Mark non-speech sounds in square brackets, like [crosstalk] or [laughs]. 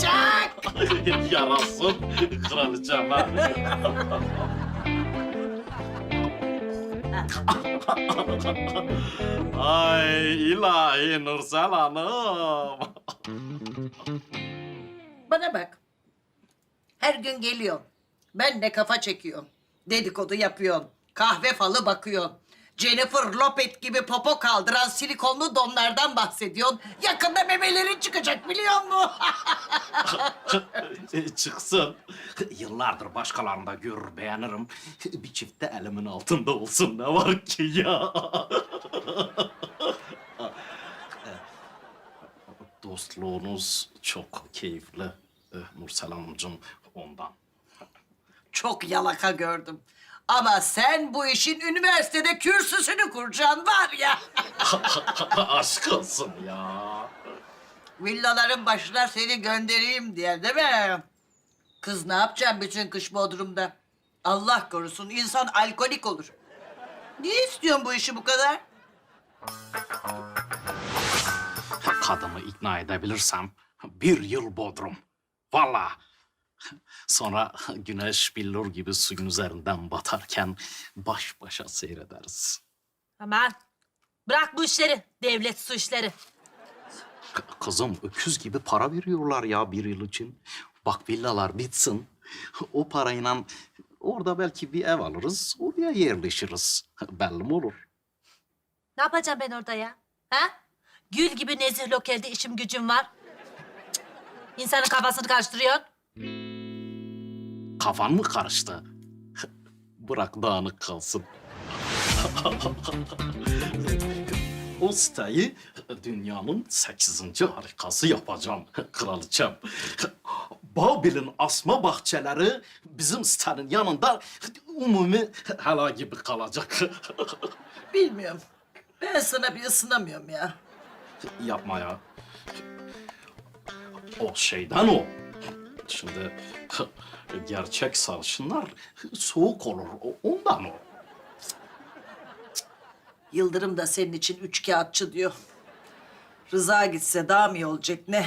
Çak! [laughs] Yarasın kraliçem ha. Ay ilahi Nursel Hanım. Bana bak. Her gün geliyorsun. Ben de kafa çekiyorum. Dedikodu yapıyorsun. Kahve falı bakıyorsun. Jennifer Lopez gibi popo kaldıran silikonlu donlardan bahsediyorsun. Yakında memelerin çıkacak biliyor musun? E, Çıksın. Yıllardır başkalarında görür beğenirim. Bir çifte elimin altında olsun ne var ki ya. Dostluğunuz çok keyifli e, Nursel Hanımcığım ondan. Çok yalaka gördüm. Ama sen bu işin üniversitede kürsüsünü kuracaksın var ya. Aşk olsun ya. Villaların başına seni göndereyim diye değil mi? Kız ne yapacaksın bütün kış Bodrum'da? Allah korusun insan alkolik olur. Niye istiyorsun bu işi bu kadar? Kadını ikna edebilirsem bir yıl Bodrum. Vallahi. [laughs] Sonra [laughs] güneş billur gibi suyun üzerinden batarken baş başa seyrederiz. Aman bırak bu işleri. Devlet su işleri. K- kızım öküz gibi para veriyorlar ya bir yıl için. Bak villalar bitsin. [laughs] O parayla orada belki bir ev alırız. Oraya yerleşiriz. Belli mi olur? Ne yapacağım ben orada ya? Ha? Gül gibi nezih lokelde işim gücüm var. Cık. İnsanın kafasını karıştırıyorsun. Kafan mı karıştı? [laughs] Bırak dağınık kalsın. [laughs] o siteyi dünyanın sekizinci harikası yapacağım kraliçem. Babil'in asma bahçeleri bizim sitenin yanında umumi hala gibi kalacak. [laughs] Bilmiyorum. Ben sana bir ısınamıyorum ya. Yapma ya. O şeyden o. Şimdi [laughs] gerçek sarışınlar soğuk olur. Ondan o. Yıldırım da senin için üç kağıtçı diyor. Rıza gitse daha mı olacak ne?